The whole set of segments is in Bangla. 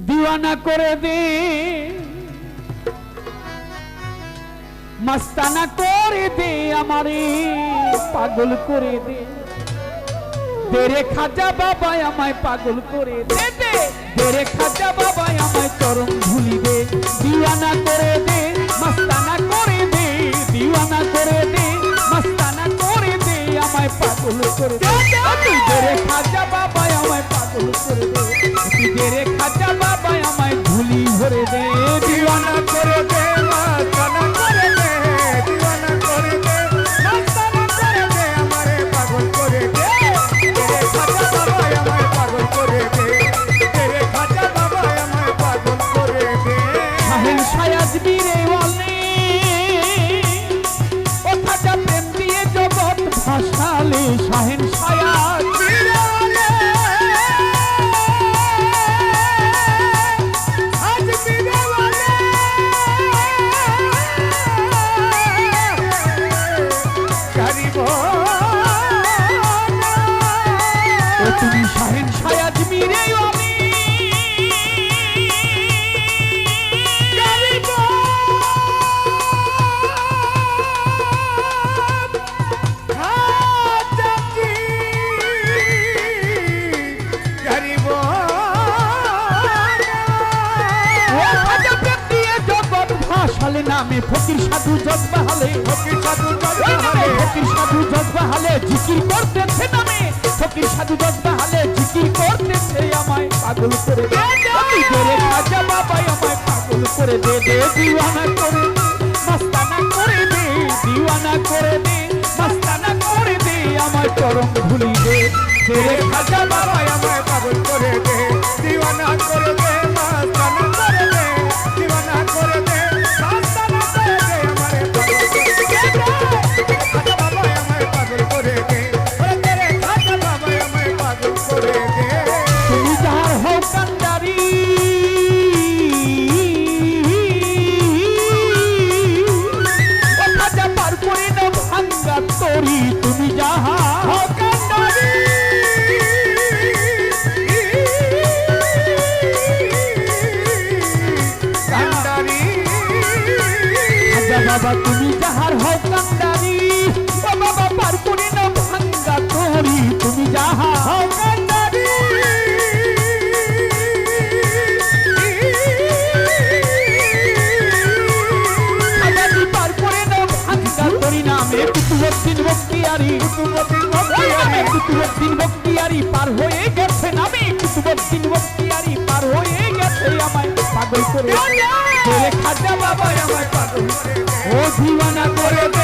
দিওয়ানা করে দে। মাস্তানা করে দে আমারে পাগল করে দে। দেরে খাজা বাবা আমায় পাগল করে দে। দে দেরে খাজা বাবা আমায় চরম ভুলি দে। দিওয়ানা করে দে মাস্তানা করে দে। দিওয়ানা করে দে মাস্তানা করে দে আমায় পাগল করে দে। তুই দেরে খাজা বাবা আমায় পাগল করে দে। তুই নামে ফকির সাধু জজবাহালে ফকির সাধু জজবাহালে ফকির সাধু জজবাহালে জিকির করতেছে নামে। ফকির সাধু জজবাহালে জিকির করতেছে আমায় পাগল করে দে। তুই ধরে খাজা বাবাই আমায় পাগল করে দে। দে দিওয়ানা করে মস্তানা করে দে দিওয়ানা করে দে মস্তানা করে দে আমায় চরম ভুলি দে। খাজা বাবাই আমায় পাগল করে দে দিওয়ানা করে দে। বখতিয়ারি কুতুবুদ্দিন পার হয়ে গেছে কুতুবুদ্দিন পার হয়ে গেছে আমায় পাগল করে। ধরে খাজা বাবা আমায় পাগল ও দিওয়ানা করে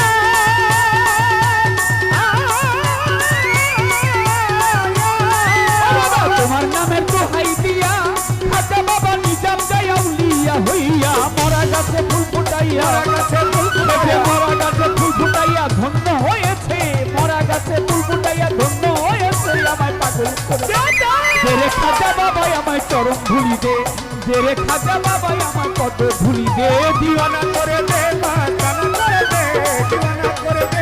ফুটাইয়া। মরা গাছে ফুল ফুটাইয়া ধন্য হয়েছে। মরা গাছে ফুল ফুটাইয়া ধন্য হয়েছে। আমায় পাগল করে দিওয়ানা করে দে করে দে করে দে।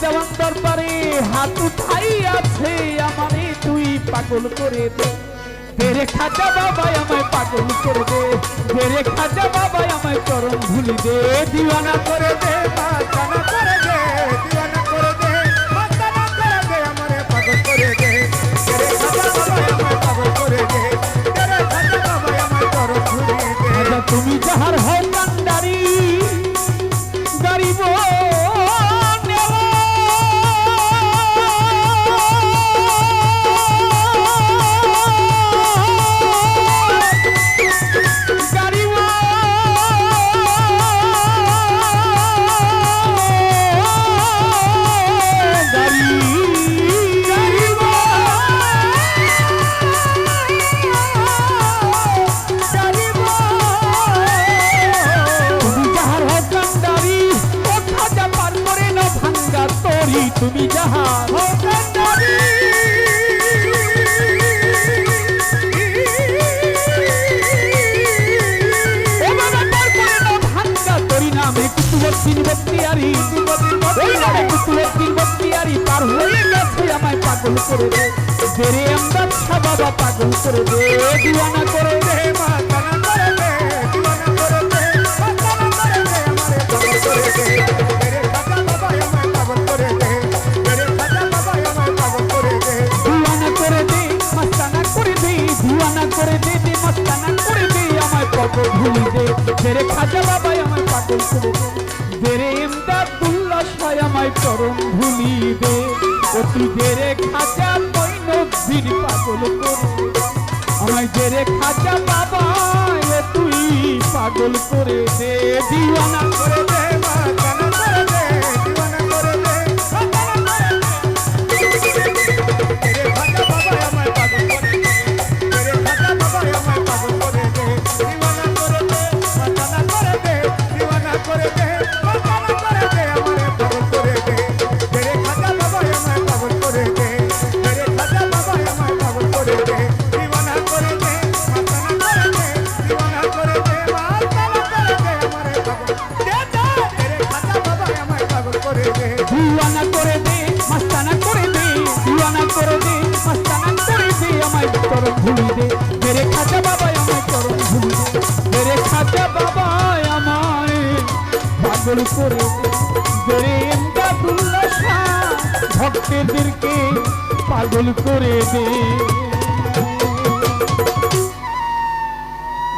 দেওয়ান দরবারে হাত উঠাই আছে আমারে তুই পাগল করে দে। খাজা বাবা আমায় পাগল করে দে। তেরে খাজা বাবা আমায় চরণ ভুলি দে। দিওয়ানা করে দে করে দে দিওয়ানা করে দে মাস্তানা করে দে আমারে পাগল করে দে। তেরে খাজা বাবা আমায় পাগল করে দে তেরে খাজা বাবা আমায় চরণ ঘুরিয়ে দে। তুমি যাহার হও তুমি নামে কুতুবদ্দিন বক্তিয়ারি। কুতুবদ্দিন বক্তিয়ারি, পার হয়ে আমায় পাগল করে দে। আমদাদ বাবা পাগল করে করে। আমায় পাগল ভুলি দে তেরে খাজা বাবাই আমার পাগল করে দেরে ইমদাদুল্লাহ শাহ আমায় চরম ভুলিবে ও তুই দেরে খাজা মঈনুদ্দিন পাগল করে আমায় খাজা বাবা তুই পাগল করে দে দিওয়ানা করে দে করে দে মস্তানা করে দে আমায় চরণ ভুলি দে। মেরে খাজা বাবা আমায় চরণ ভুলি দে। মেরে খাজা বাবা আমায় ভক্তদেরকে পাগল করে দে।